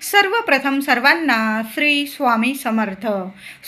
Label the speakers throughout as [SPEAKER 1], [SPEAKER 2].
[SPEAKER 1] सर्वप्रथम सर्वांना श्री स्वामी समर्थ.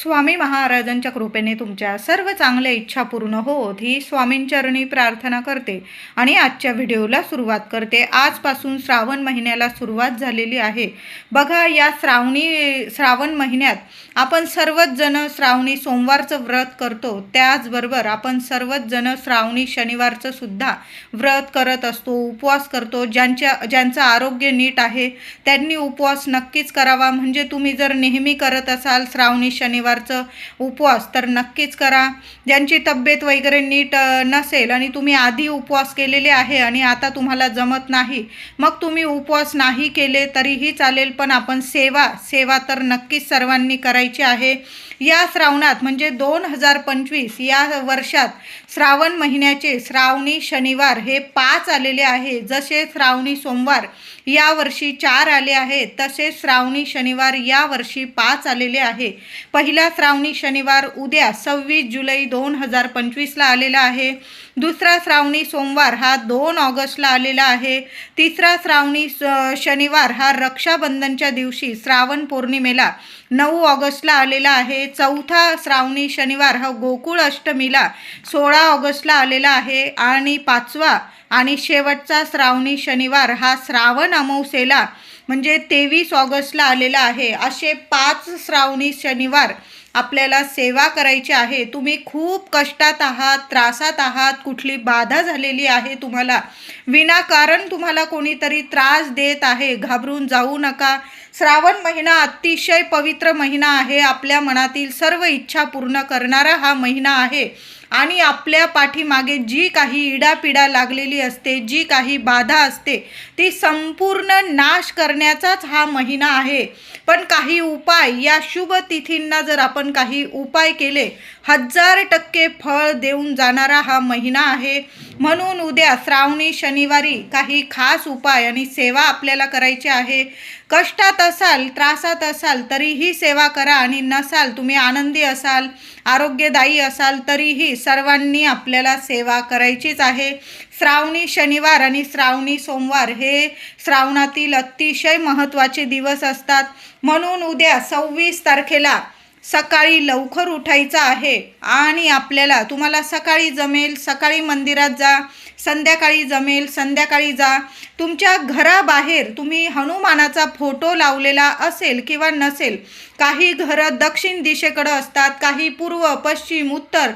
[SPEAKER 1] स्वामी महाराजांच्या कृपेने तुमच्या सर्व चांगल्या इच्छा पूर्ण होत ही स्वामींचरणी प्रार्थना करते आणि आजच्या व्हिडिओला सुरुवात करते. आजपासून श्रावण महिन्याला सुरुवात झालेली आहे. बघा या श्रावणी श्रावण महिन्यात आपण सर्वच जण श्रावणी सोमवारचं व्रत करतो. त्याचबरोबर आपण सर्वच जण श्रावणी शनिवारचं सुद्धा व्रत करत असतो उपवास करतो. ज्यांच्या ज्यांचं आरोग्य नीट आहे त्यांनी उपवास नक्कीच करावा. म्हणजे तुम्ही जर नेहमी करत असाल श्रावणी शनिवारचं उपवास तर नक्कीच करा. ज्यांची तब्येत वगैरे नीट नसेल आणि तुम्ही आधी उपवास केलेले आहे आणि आता तुम्हाला जमत नाही मग तुम्ही उपवास नाही केले तरीही चालेल. पण आपण सेवा सेवा तर नक्कीच सर्वांनी करायची आहे. या श्रावणात म्हणजे दोन हजार पंचवीस या वर्षात श्रावण महिन्याचे श्रावणी शनिवार हे पाच आलेले आहे. जसे श्रावणी सोमवार यावर्षी चार आले आहेत तसेच श्रावणी शनिवार यावर्षी पाच आलेले आहे. पहिला श्रावणी शनिवार उद्या सव्वीस जुलै दोन हजार पंचवीसला आलेला आहे. दुसरा श्रावणी सोमवार हा दोन ऑगस्टला आलेला आहे. तिसरा श्रावणी स- शनिवार हा रक्षाबंधनच्या दिवशी श्रावण पौर्णिमेला नऊ ऑगस्टला आलेला आहे. चौथा श्रावणी शनिवार हा गोकुळ अष्टमीला सोळा ऑगस्टला आलेला आहे. आणि पाचवा आणि शेवटचा श्रावणी शनिवार हा श्रावण अमावसेला म्हणजे तेवीस ऑगस्टला आलेला आहे. असे पाच श्रावणी शनिवार आपल्याला सेवा करायची आहे तुम्ही खूप कष्टात आहात त्रासात आहात कुठली बाधा झालेली आहे तुम्हाला. विनाकारण तुम्हाला कोणीतरी त्रास देत आहे घाबरून जाऊ नका. श्रावण महिना अतिशय पवित्र महिना आहे. आपल्या मनातील सर्व इच्छा पूर्ण करणारा हा महिना आहे. आणि आपल्या पाठीमागे जी काही इडापिडा लागलेली असते जी काही बाधा असते ती संपूर्ण नाश करण्याचाच हा महिना आहे. पण काही उपाय या शुभ तिथींना जर आपण काही उपाय केले हजार टक्के फळ देऊन जाणारा हा महिना आहे. म्हणून उद्या श्रावणी शनिवारी काही खास उपाय आणि सेवा आपल्याला करायची आहे. कष्टात असाल त्रासात असाल तरीही सेवा करा आणि नसाल तुम्ही आनंदी असाल आरोग्यदायी असाल तरीही सर्वांनी आपल्याला सेवा करायचीच आहे. श्रावणी शनिवार आणि श्रावणी सोमवार हे श्रावणातील अतिशय महत्त्वाचे दिवस असतात. म्हणून उद्या सव्वीस तारखेला सकाळी लवकर उठायचं आहे आणि आपल्याला तुम्हाला सकाळी जमेल सकाळी मंदिरात जा संध्याकाळी जमेल संध्याकाळी जा. तुमच्या घराबाहेर तुम्ही हनुमानाचा फोटो लावलेला असेल किंवा नसेल काही घरं दक्षिण दिशेकडं असतात काही पूर्व पश्चिम उत्तर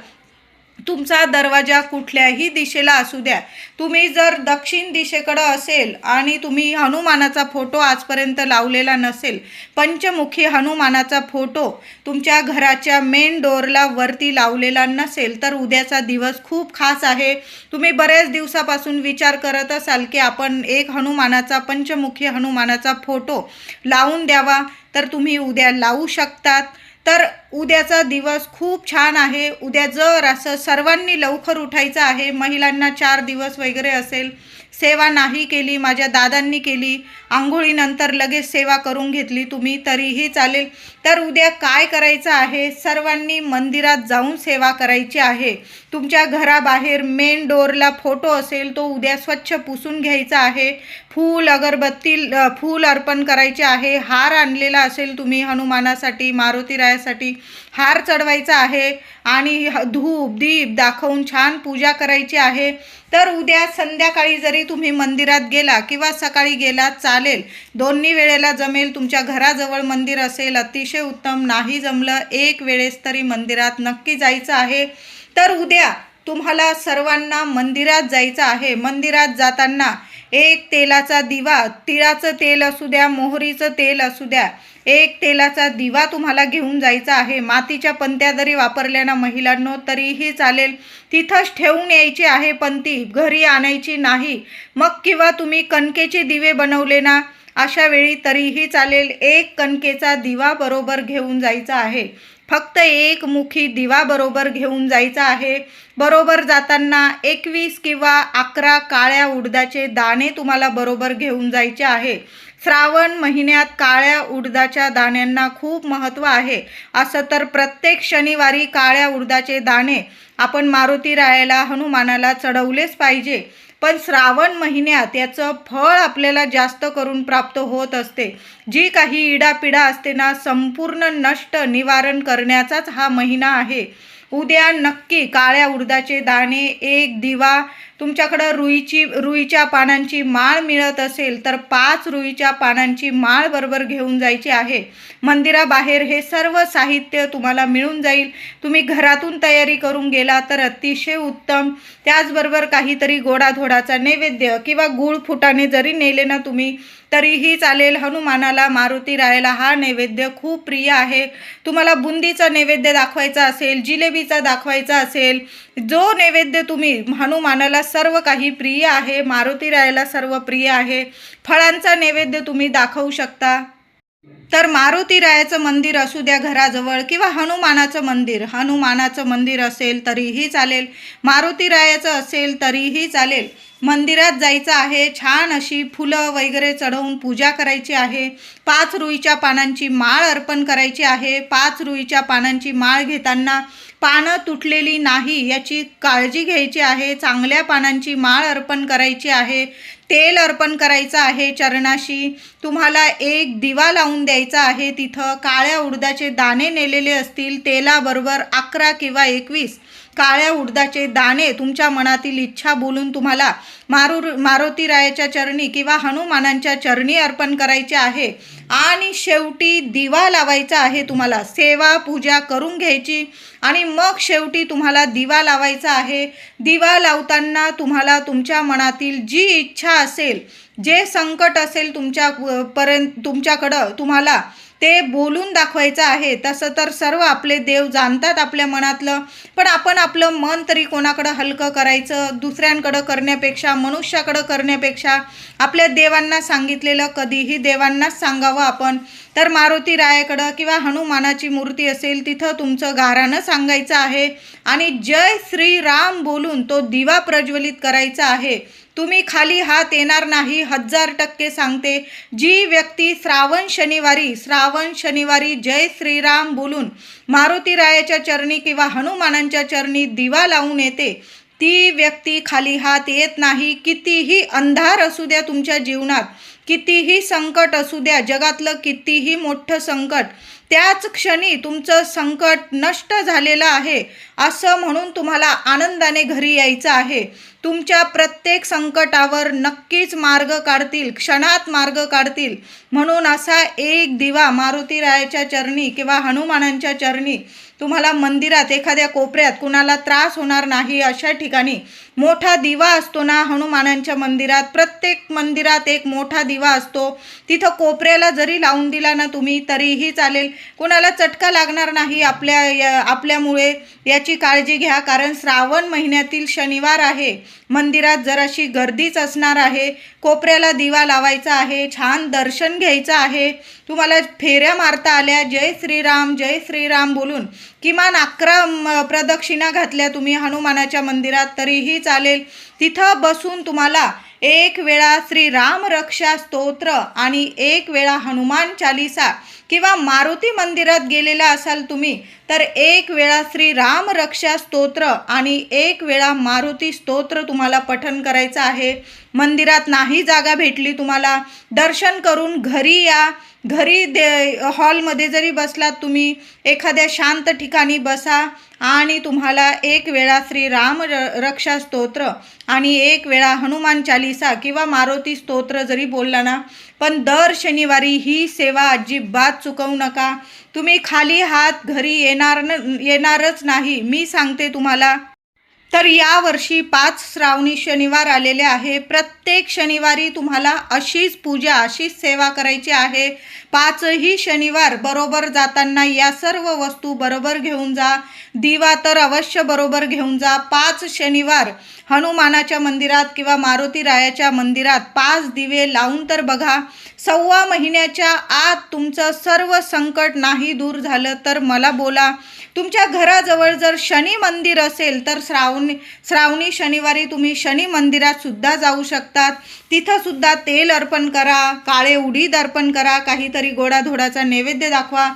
[SPEAKER 1] तुमचा दरवाजा कुठल्याही दिशेला असू द्या. तुम्ही जर दक्षिण दिशेकडं असेल आणि तुम्ही हनुमानाचा फोटो आजपर्यंत लावलेला नसेल पंचमुखी हनुमानाचा फोटो तुमच्या घराच्या मेन डोअरला वरती लावलेला नसेल तर उद्याचा दिवस खूप खास आहे. तुम्ही बऱ्याच दिवसापासून विचार करत असाल की आपण एक हनुमानाचा पंचमुखी हनुमानाचा फोटो लावून द्यावा तर तुम्ही उद्या लावू शकतात. तर उद्याचा दिवस खूप छान आहे. उद्या जर असं सर्वांनी लवकर उठायचं आहे महिलांना चार दिवस वगैरे असेल सेवा नाही केली माझ्या दादांनी केली आंघोळीनंतर लगेच सेवा करून घेतली तुम्ही तरीही चालेल. तर उद्या काय करायचं आहे? सर्वांनी मंदिरात जाऊन सेवा करायची आहे. तुमच्या घराबाहेर मेन डोअरला फोटो असेल तो उद्या स्वच्छ पुसून घ्यायचा आहे. फूल अगरबत्ती फूल अर्पण करायचे आहे. हार आणलेला असेल तुम्ही हनुमानासाठी मारुतीरायासाठी हार चढवायचा आहे आणि ह- धूप दीप दाखवून छान पूजा करायची आहे. तर उद्या संध्याकाळी जरी तुम्ही मंदिरात गेला किंवा सकाळी गेला चालेल. दोन्ही वेळेला जमेल. तुमच्या घराजवळ मंदिर असेल अतिशय उत्तम. नाही जमलं एक वेळेस तरी मंदिरात नक्की जायचं आहे. तर उद्या तुम्हाला सर्वांना मंदिरात जायचं आहे. मंदिरात जाताना एक तेलाचा दिवा तिळाचं तेल असू द्या मोहरीचं तेल असू द्या. एक तेलाचा दिवा तुम्हाला घेऊन जायचा आहे. मातीच्या पंत्या जरी वापरल्या ना महिलांनो तरीही चालेल. तिथंच ठेवून यायची आहे पंती. घरी आणायची नाही. मग किंवा तुम्ही कणकेचे दिवे बनवले ना अशा वेळी तरीही चालेल. एक कणकेचा दिवा बरोबर घेऊन जायचा आहे. फक्त एक मुखी दिवा बरोबर घेऊन जायचा आहे. बरोबर जाताना एकवीस किंवा अकरा काळ्या उडदाचे दाणे तुम्हाला बरोबर घेऊन जायचे आहे. श्रावण महिन्यात काळ्या उडदाच्या दाण्यांना खूप महत्त्व आहे. असं तर प्रत्येक शनिवारी काळ्या उडदाचे दाणे आपण मारुती रायाला हनुमानाला चढवलेच पाहिजे. पण श्रावण महिन्यात याचं फळ आपल्याला जास्त करून प्राप्त होत असते. जी काही इडापिडा असते ना संपूर्ण नष्ट निवारण करण्याचाच हा महिना आहे. उद्या नक्की काळ्या उडदाचे दाणे एक दिवा तुमच्याकडं रुईची रुईच्या पानांची माळ मिळत असेल तर पाच रुईच्या पानांची माळ बरोबर घेऊन जायची आहे. मंदिराबाहेर हे सर्व साहित्य तुम्हाला मिळून जाईल. तुम्ही घरातून तयारी करून गेला तर अतिशय उत्तम. त्याचबरोबर काहीतरी गोडाधोडाचा नैवेद्य किंवा गुळ फुटाने जरी नेले ना तुम्ही तरीही चालेल. हनुमानाला मारुती रायाला हा नैवेद्य खूप प्रिय आहे. तुम्हाला बुंदीचा नैवेद्य दाखवायचा असेल जिलेबीचा दाखवायचा असेल जो नैवेद्य तुम्ही हनुमानाला सर्व काही प्रिय आहे मारुती रायाला सर्व प्रिय आहे फळांचा नैवेद्य तुम्ही दाखवू शकता. तर मारुती रायाचं मंदिर असू द्या घराजवळ किंवा हनुमानाचं मंदिर. हनुमानाचं मंदिर असेल तरीही चालेल. मारुती रायाचं असेल तरीही चालेल. मंदिरात जायचं आहे छान अशी फुलं वगैरे चढवून पूजा करायची आहे. पाच रुईच्या पानांची माळ अर्पण करायची आहे. पाच रुईच्या पानांची माळ घेताना पानं तुटलेली नाही याची काळजी घ्यायची आहे चांगल्या पानांची माळ अर्पण करायची आहे तेल अर्पण करायचं आहे चरणाशी. तुम्हाला एक दिवा लावून द्यायचा आहे तिथं काळ्या उडदाचे दाणे नेलेले असतील तेलाबरोबर अकरा किंवा एकवीस. काळ्या उडदाचे दाणे तुमच्या मनातील इच्छा बोलून तुम्हाला मारू मारुती रायाच्या चरणी किंवा हनुमानांच्या चरणी अर्पण करायचे आहे. आणि शेवटी दिवा लावायचा आहे तुम्हाला. सेवा पूजा करून घ्यायची. आणि मग शेवटी तुम्हाला दिवा लावायचा आहे. दिवा लावताना तुम्हाला तुमच्या मनातील जी इच्छा असेल जे संकट असेल तुमच्या पर्यंत तुमच्याकडं तुम्हाला ते बोलून दाखवायचं आहे. तसं तर सर्व आपले देव जाणतात आपल्या मनातलं पण आपण आपलं मन तरी कोणाकडं हलकं करायचं दुसऱ्यांकडं करण्यापेक्षा मनुष्याकडं करण्यापेक्षा आपल्या देवांना सांगितलेलं कधीही देवांनाच सांगावं आपण. तर मारुती रायाकडं किंवा हनुमानाची मूर्ती असेल तिथं तुमचं गारानं सांगायचं आहे. आणि जय श्रीराम बोलून तो दिवा प्रज्वलित करायचा आहे. तुम्ही खाली हात येणार नाही हजार टक्के सांगते. जी व्यक्ती श्रावण शनिवारी श्रावण शनिवारी जय श्रीराम बोलून मारुती रायाच्या चरणी किंवा हनुमानांच्या चरणी दिवा लावून येते ती व्यक्ती खाली हात येत नाही. कितीही अंधार असू द्या तुमच्या जीवनात कितीही संकट असू द्या जगातलं कितीही मोठं संकट त्याच क्षणी तुमचं संकट नष्ट झालेलं आहे असं म्हणून तुम्हाला आनंदाने घरी यायचं आहे. तुमच्या प्रत्येक संकटावर नक्कीच मार्ग काढतील क्षणात मार्ग काढतील. म्हणून असा एक दिवा मारुती रायाच्या चरणी किंवा हनुमानांच्या चरणी तुम्हाला मंदिरात एखाद्या कोपऱ्यात कुणाला त्रास होणार नाही अशा ठिकाणी मोठा दिवा असतो ना हनुमानांच्या मंदिरात. प्रत्येक मंदिरात एक मोठा दिवा असतो. तिथं कोपऱ्याला जरी लावून दिला ना तुम्ही तरीही चालेल. कुणाला चटका लागणार नाही आपल्या या आपल्यामुळे. याची काळजी घ्या कारण श्रावण महिन्यातील शनिवार आहे. मंदिरात जराशी गर्दीच असणार आहे. कोपऱ्याला दिवा लावायचा आहे छान दर्शन घ्यायचं आहे. तुम्हाला फेऱ्या मारता आल्या. जय श्रीराम जय श्रीराम बोलून किमान अकरा प्रदक्षिणा घातल्या तुम्ही हनुमानाच्या मंदिरात तरीही चालेल. तिथं बसून तुम्हाला एक वेळा श्रीराम रक्षा स्तोत्र आणि एक वेळा हनुमान चालिसा किंवा मारुती मंदिरात गेलेला असाल तुम्ही तर एक वेळा श्रीराम रक्षा स्तोत्र आणि एक वेळा मारुती स्तोत्र तुम्हाला पठन करायचं आहे. मंदिरात नाही जागा भेटली तुम्हाला दर्शन करून घरी या. घरी दे हॉलमध्ये जरी बसलात तुम्ही एखाद्या शांत ठिकाणी बसा आणि तुम्हाला एक वेळा श्रीराम र रक्षा स्तोत्र आणि एक वेळा हनुमान चालिसा किंवा मारुती स्तोत्र जरी बोलला ना पण दर शनिवारी ही सेवा अजिबात चुकवू नका. तुम्ही खाली हात घरी येणार न येणारच नाही. मी सांगते तुम्हाला तर यावर्षी पाच श्रावणी शनिवार आलेले आहे. प्रत्येक शनिवारी तुम्हाला अशीच पूजा अशीच सेवा करायची आहे. पाचही शनिवार बरोबर जाताना या सर्व वस्तू बरोबर घेऊन जा. दिवा तर अवश्य बरोबर घेऊन जा. पाच शनिवार हनुमानाच्या मंदिरात किंवा मारुती रायाच्या मंदिरात पाच दिवे लावून तर बघा. सव्वा महिन्याच्या आत तुमचं सर्व संकट नाही दूर झालं तर मला बोला. तुमच्या घराजवळ जर शनी मंदिर असेल तर श्रावणी श्रावणी शनिवारी तुम्ही शनी मंदिरात सुद्धा जाऊ शकतात. तिथंसुद्धा तेल अर्पण करा काळे उडीद अर्पण करा काहीतरी गोडाधोडाचा नैवेद्य दाखवा.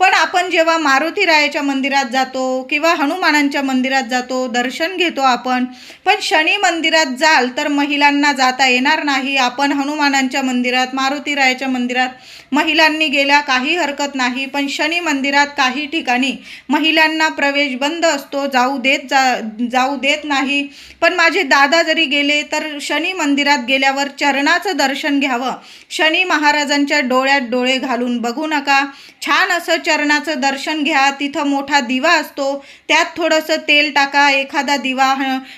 [SPEAKER 1] पण आपण जेव्हा मारुती रायाच्या मंदिरात जातो किंवा हनुमानांच्या मंदिरात जातो दर्शन घेतो आपण. पण शनी मंदिरात जाल तर महिलांना जाता येणार नाही. आपण हनुमानांच्या मंदिरात मारुती रायाच्या मंदिरात महिलांनी गेल्या काही हरकत नाही पण शनी मंदिरात काही ठिकाणी महिलांना प्रवेश बंद असतो जाऊ देत जा जाऊ देत नाही. पण माझे दादा जरी गेले तर शनी मंदिरात गेल्यावर चरणाचं दर्शन घ्यावं. शनी महाराजांच्या डोळ्यात डोळे घालून बघू नका. छान असं चरणाचं दर्शन घ्या. तिथं मोठा दिवा असतो. त्यात थोडंसं तेल टाका. एखादा दिवा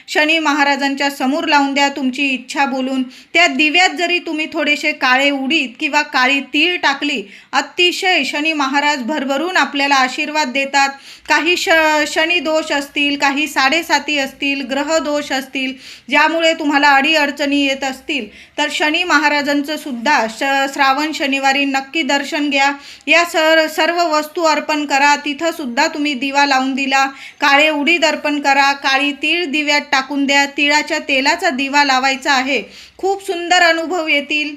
[SPEAKER 1] शनी महाराजांच्या समोर लावून द्या तुमची इच्छा बोलून. त्या दिव्यात जरी तुम्ही थोडेसे काळे उडीत किंवा काळी तीळ टाकली. अतिशय शनी महाराज भरभरून आपल्याला आशीर्वाद देतात. काही श शनी दोष असतील काही साडेसाती असतील ग्रह दोष असतील ज्यामुळे तुम्हाला अडीअडचणी येत असतील तर शनी महाराजांचं सुद्धा श श्रावण शनिवारी नक्की दर्शन घ्या. या सर सर्व वस्तू अर्पण करा. तिथं सुद्धा तुम्ही दिवा लावून दिला. काळे उडीद अर्पण करा. काळी तीळ दिव्यात टाकून द्या. तिळाच्या तेलाचा दिवा लावायचा आहे. खूप सुंदर अनुभव येतील.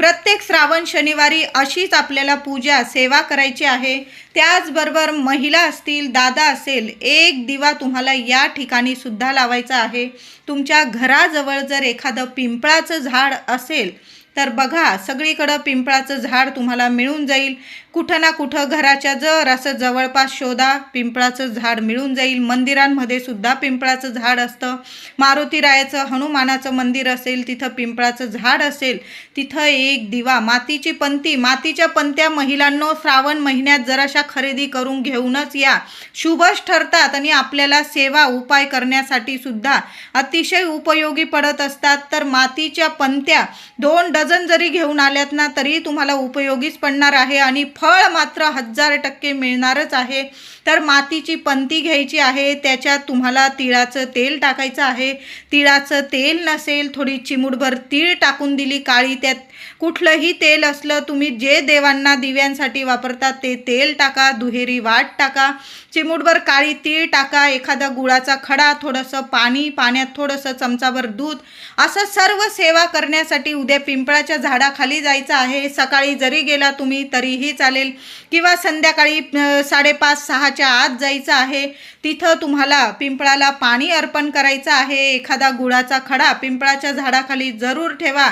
[SPEAKER 1] प्रत्येक श्रावण शनिवारी अशीच आपल्याला पूजा सेवा करायची आहे. त्याचबरोबर महिला असतील दादा असेल एक दिवा तुम्हाला या ठिकाणी सुद्धा लावायचा आहे. तुमच्या घराजवळ जर एखादं पिंपळाचं झाड असेल तर बघा सगळीकडं पिंपळाचं झाड तुम्हाला मिळून जाईल. कुठं ना कुठं घराच्या जर असं जवळपास शोधा पिंपळाचं झाड मिळून जाईल. मंदिरांमध्ये सुद्धा पिंपळाचं झाड असतं. मारुती रायाचं हनुमानाचं मंदिर असेल तिथं पिंपळाचं झाड असेल तिथं एक दिवा मातीची पंती मातीच्या पंत्या महिलांनो श्रावण महिन्यात जराशा खरेदी करून घेऊनच या. शुभच ठरतात आणि आपल्याला सेवा उपाय करण्यासाठी सुद्धा अतिशय उपयोगी पडत असतात. तर मातीच्या पंत्या दोन डझन जरी घेऊन आल्यात ना तरी तुम्हाला उपयोगीच पडणार आहे आणि फळ मात्र हजार टक्के मिळणारच आहे. तर मातीची पंती घ्यायची आहे त्याच्यात तुम्हाला तिळाचं तेल टाकायचं आहे. तिळाचं तेल नसेल थोडी चिमूटभर तीळ टाकून दिली काळी त्यात कुठलंही तेल असलं तुम्ही जे देवांना दिव्यांसाठी वापरतात ते तेल टाका दुहेरी वाट टाका. चिमूटभर काळी तीळ टाका एखादा गुळाचा खडा थोडंसं पाणी पाण्यात थोडंसं चमचाभर दूध. असं सर्व सेवा करण्यासाठी उद्या पिंपळाच्या झाडाखाली जायचं आहे. सकाळी जरी गेला तुम्ही तरीही चालेल. किंवा संध्याकाळी साडेपाच सहा सहाच्या आत जायचं आहे. तिथं तुम्हाला पिंपळाला पाणी अर्पण करायचं आहे. एखादा गुळाचा खडा पिंपळाच्या झाडाखाली जरूर ठेवा.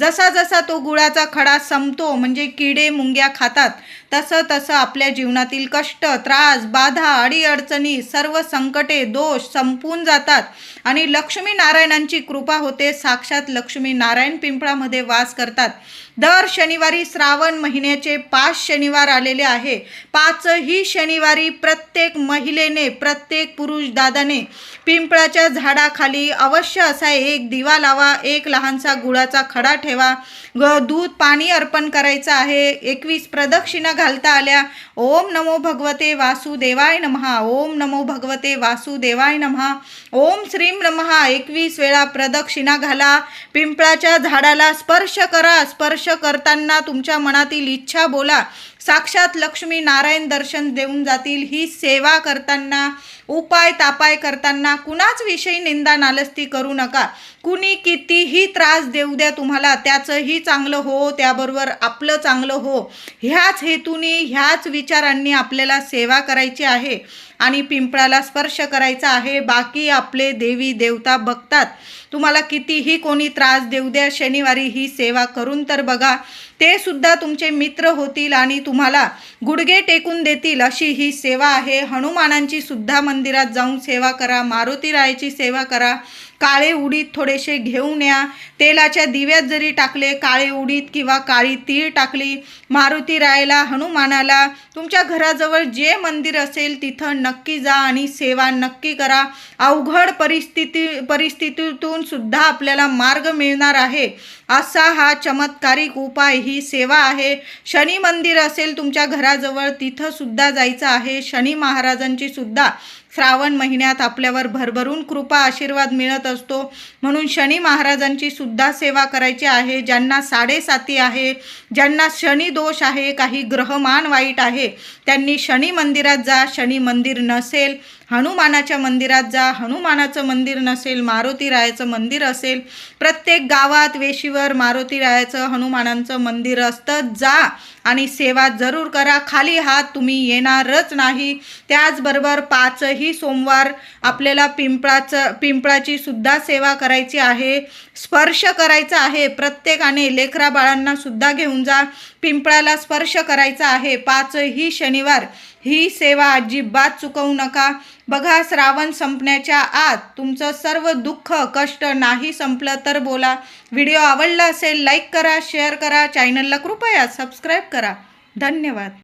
[SPEAKER 1] जसा जसा तो गुळाचा खडा संपतो म्हणजे किडे मुंग्या खातात तसं तसं आपल्या जीवनातील कष्ट त्रास बाधा अडीअडचणी सर्व संकटे दोष संपून जातात. आणि लक्ष्मी नारायणांची कृपा होते साक्षात लक्ष्मी नारायण पिंपळामध्ये वास करतात. दर शनिवारी श्रावण महिन्याचे पाच शनिवार आलेले आहे. पाचही शनिवारी प्रत्येक महिलेने प्रत्येक पुरुष दादाने पिंपळाच्या झाडाखाली अवश्य असा एक दिवा लावा एक लहानसा गुळाचा खडा ठेवा ग दूध पाणी अर्पण करायचं आहे. एकवीस प्रदक्षिणा घालता आल्या. ओम नमो भगवते वासुदेवाय नमहा. ओम नमो भगवते वासुदेवाय नमहा. ओम श्रीम नमहा. एकवीस वेळा प्रदक्षिणा घाला. पिंपळाच्या झाडाला स्पर्श करा. स्पर्श करताना तुमच्या मनातील इच्छा बोला. साक्षात लक्ष्मी नारायण दर्शन देऊन जातील. ही सेवा करताना उपाय तापाय करताना कुणाच विषयी निंदा नालस्ती करू नका. कुणी कितीही त्रास देऊ द्या तुम्हाला त्याचंही चांगलं हो त्याबरोबर आपलं चांगलं हो. ह्याच हेतूने ह्याच विचारांनी आपल्याला सेवा करायची आहे आणि पिंपळाला स्पर्श करायचा आहे. बाकी आपले देवी देवता बघतात. तुम्हाला कितीही कोणी त्रास देऊ द्या शनिवारी ही सेवा करून तर बघा. ते सुद्धा तुमचे मित्र होतील आणि तुम्हाला गुडघे टेकून देतील अशी ही सेवा आहे. हनुमानांची सुद्धा मंदिरात जाऊन सेवा करा मारुतीरायाची सेवा करा. काळे उडीद थोडेसे घेऊन या. तेलाच्या दिव्यात जरी टाकले काळे उडीद किंवा काळी तीळ टाकली मारुती रायला हनुमानाला तुमच्या घराजवळ जे मंदिर असेल तिथं नक्की जा आणि सेवा नक्की करा. अवघड परिस्थिती परिस्थितीतून सुद्धा आपल्याला मार्ग मिळणार आहे. असा हा चमत्कारिक उपाय ही सेवा आहे. शनी मंदिर असेल तुमच्या घराजवळ तिथं सुद्धा जायचं आहे. शनी महाराजांची सुद्धा श्रावण महिन्यात आपल्यावर भरभरून कृपा आशीर्वाद मिळत असतो. म्हणून शनी महाराजांची सुद्धा सेवा करायची आहे. ज्यांना साडेसाती आहे ज्यांना शनी दोष आहे काही ग्रहमान वाईट आहे त्यांनी शनी मंदिरात जा. शनी मंदिर नसेल हनुमानाच्या मंदिरात जा. हनुमानाचं मंदिर नसेल मारुती रायाचं मंदिर असेल प्रत्येक गावात वेशीवर मारुती रायाचं हनुमानांचं मंदिर असतं. जा आणि सेवा जरूर करा. खाली हात तुम्ही येणारच नाही. त्याचबरोबर पाचही सोमवार आपल्याला पिंपळाचं पिंपळाची सुद्धा सेवा करायची आहे. स्पर्श करायचा आहे. प्रत्येकाने लेकरा बाळांना सुद्धा घेऊन जा. पिंपळाला स्पर्श करायचा आहे. पाचही शनिवार ही सेवा अजिबात चुकवू नका. बघा श्रावण संपण्याच्या आत तुमचं सर्व दुःख कष्ट नाही संपलं तर बोला. व्हिडिओ आवडला असेल लाईक करा शेअर करा. चॅनलला कृपया सबस्क्राईब करा. धन्यवाद.